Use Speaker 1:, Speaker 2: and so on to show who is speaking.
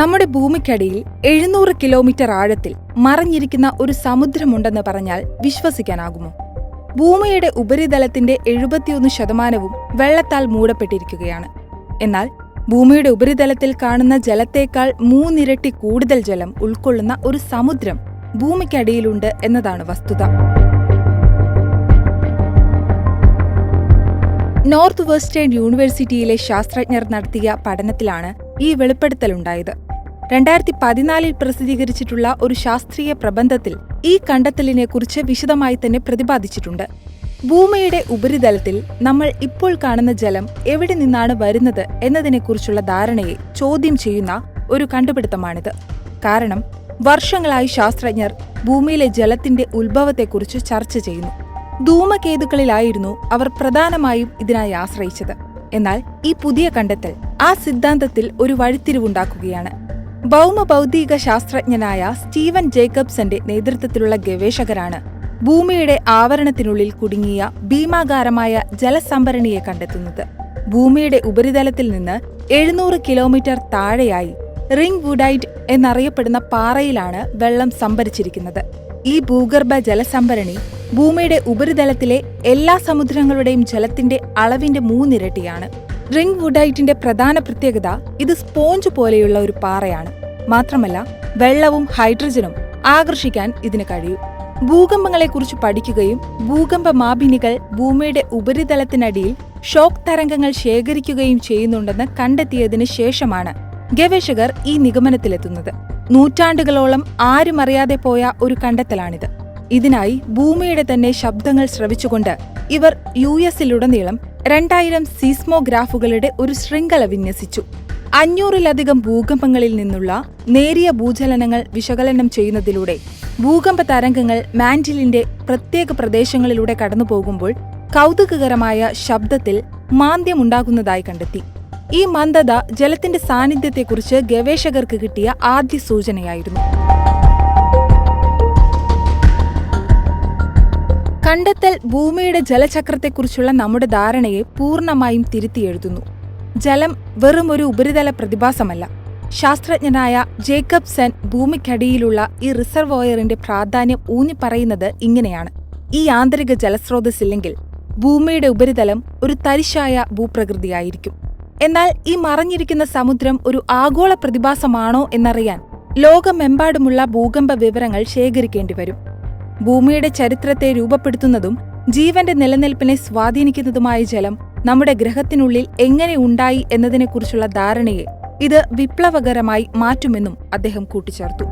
Speaker 1: നമ്മുടെ ഭൂമിക്കടിയിൽ എഴുന്നൂറ് കിലോമീറ്റർ ആഴത്തിൽ മറഞ്ഞിരിക്കുന്ന ഒരു സമുദ്രമുണ്ടെന്ന് പറഞ്ഞാൽ വിശ്വസിക്കാനാകുമോ? ഭൂമിയുടെ ഉപരിതലത്തിന്റെ എഴുപത്തിയൊന്ന് ശതമാനവും വെള്ളത്താൽ മൂടപ്പെട്ടിരിക്കുകയാണ്. എന്നാൽ ഭൂമിയുടെ ഉപരിതലത്തിൽ കാണുന്ന ജലത്തേക്കാൾ മൂന്നിരട്ടി കൂടുതൽ ജലം ഉൾക്കൊള്ളുന്ന ഒരു സമുദ്രം ഭൂമിക്കടിയിലുണ്ട് എന്നതാണ് വസ്തുത. നോർത്ത് വെസ്റ്റേൺ യൂണിവേഴ്സിറ്റിയിലെ ശാസ്ത്രജ്ഞർ നടത്തിയ പഠനത്തിലാണ് ഈ വെളിപ്പെടുത്തലുണ്ടായത്. രണ്ടായിരത്തി പതിനാലിൽ പ്രസിദ്ധീകരിച്ചിട്ടുള്ള ഒരു ശാസ്ത്രീയ പ്രബന്ധത്തിൽ ഈ കണ്ടെത്തലിനെക്കുറിച്ച് വിശദമായി തന്നെ പ്രതിപാദിച്ചിട്ടുണ്ട്. ഭൂമിയുടെ ഉപരിതലത്തിൽ നമ്മൾ ഇപ്പോൾ കാണുന്ന ജലം എവിടെ നിന്നാണ് വരുന്നത് എന്നതിനെക്കുറിച്ചുള്ള ധാരണയെ ചോദ്യം ചെയ്യുന്ന ഒരു കണ്ടുപിടുത്തമാണിത്. കാരണം വർഷങ്ങളായി ശാസ്ത്രജ്ഞർ ഭൂമിയിലെ ജലത്തിന്റെ ഉത്ഭവത്തെക്കുറിച്ച് ചർച്ച ചെയ്യുന്നു. ധൂമകേതുക്കളിലായിരുന്നു അവർ പ്രധാനമായും ഇതിനായി ആശ്രയിച്ചത്. എന്നാൽ ഈ പുതിയ കണ്ടെത്തൽ ആ സിദ്ധാന്തത്തിൽ ഒരു വഴിത്തിരിവുണ്ടാക്കുകയാണ്. ഭൗമഭൗതിക ശാസ്ത്രജ്ഞനായ സ്റ്റീവൻ ജേക്കബ്സന്റെ നേതൃത്വത്തിലുള്ള ഗവേഷകരാണ് ഭൂമിയുടെ ആവരണത്തിനുള്ളിൽ കുടുങ്ങിയ ഭീമാകാരമായ ജലസംഭരണിയെ കണ്ടെത്തുന്നത്. ഭൂമിയുടെ ഉപരിതലത്തിൽ നിന്ന് എഴുന്നൂറ് കിലോമീറ്റർ താഴെയായി റിംഗ് വുഡൈറ്റ് എന്നറിയപ്പെടുന്ന പാറയിലാണ് വെള്ളം സംഭരിച്ചിരിക്കുന്നത്. ഈ ഭൂഗർഭ ജലസംഭരണി ഭൂമിയുടെ ഉപരിതലത്തിലെ എല്ലാ സമുദ്രങ്ങളുടെയും ജലത്തിന്റെ അളവിന്റെ മൂന്നിരട്ടിയാണ്. റിംഗ് വുഡൈറ്റിന്റെ പ്രധാന പ്രത്യേകത ഇത് സ്പോഞ്ച് പോലെയുള്ള ഒരു പാറയാണ്. മാത്രമല്ല വെള്ളവും ഹൈഡ്രജനും ആകർഷിക്കാൻ ഇതിന് കഴിയും. ഭൂകമ്പങ്ങളെക്കുറിച്ച് പഠിക്കുകയും ഭൂകമ്പ മാപിനികൾ ഭൂമിയുടെ ഉപരിതലത്തിനടിയിൽ ഷോക്ക് തരംഗങ്ങൾ ശേഖരിക്കുകയും ചെയ്യുന്നുണ്ടെന്ന് കണ്ടെത്തിയതിനു ശേഷമാണ് ഗവേഷകർ ഈ നിഗമനത്തിലെത്തുന്നത്. നൂറ്റാണ്ടുകളോളം ആരും അറിയാതെ പോയ ഒരു കണ്ടെത്തലാണിത്. ഇതിനായി ഭൂമിയുടെ തന്നെ ശബ്ദങ്ങൾ ശ്രവിച്ചുകൊണ്ട് ഇവർ യു എസിലുടനീളം രണ്ടായിരം സീസ്മോഗ്രാഫുകളുടെ ഒരു ശൃംഖല വിന്യസിച്ചു. അഞ്ഞൂറിലധികം ഭൂകമ്പങ്ങളിൽ നിന്നുള്ള നേരിയ ഭൂചലനങ്ങൾ വിശകലനം ചെയ്യുന്നതിലൂടെ ഭൂകമ്പ തരംഗങ്ങൾ മാൻഡിലിന്റെ പ്രത്യേക പ്രദേശങ്ങളിലൂടെ കടന്നുപോകുമ്പോൾ കൗതുകകരമായ ശബ്ദത്തിൽ മാന്ദ്യമുണ്ടാകുന്നതായി കണ്ടെത്തി. ഈ മന്ദത ജലത്തിന്റെ സാന്നിധ്യത്തെക്കുറിച്ച് ഗവേഷകർക്ക് കിട്ടിയ ആദ്യ സൂചനയായിരുന്നു. കണ്ടെത്തൽ ഭൂമിയുടെ ജലചക്രത്തെക്കുറിച്ചുള്ള നമ്മുടെ ധാരണയെ പൂർണമായും തിരുത്തിയെഴുതുന്നു ജലം വെറും ഒരു ഉപരിതല പ്രതിഭാസമല്ല. ശാസ്ത്രജ്ഞനായ ജേക്കബ് സെൻ ഭൂമിക്കടിയിലുള്ള ഈ റിസർവോയറിന്റെ പ്രാധാന്യം ഊന്നിപ്പറയുന്നത് ഇങ്ങനെയാണ്. ഈ ആന്തരിക ജലസ്രോതസ്സില്ലെങ്കിൽ ഭൂമിയുടെ ഉപരിതലം ഒരു തരിശായ ഭൂപ്രകൃതിയായിരിക്കും. എന്നാൽ ഈ മറഞ്ഞിരിക്കുന്ന സമുദ്രം ഒരു ആഗോള പ്രതിഭാസമാണോ എന്നറിയാൻ ലോകമെമ്പാടുമുള്ള ഭൂകമ്പ വിവരങ്ങൾ ശേഖരിക്കേണ്ടി വരും ഭൂമിയുടെ ചരിത്രത്തെ രൂപപ്പെടുത്തുന്നതും ജീവന്റെ നിലനിൽപ്പിനെ സ്വാധീനിക്കുന്നതുമായ ജലം നമ്മുടെ ഗ്രഹത്തിനുള്ളിൽ എങ്ങനെ ഉണ്ടായി എന്നതിനെക്കുറിച്ചുള്ള ധാരണയെ ഇത് വിപ്ലവകരമായി മാറ്റുമെന്നും അദ്ദേഹം കൂട്ടിച്ചേർത്തു.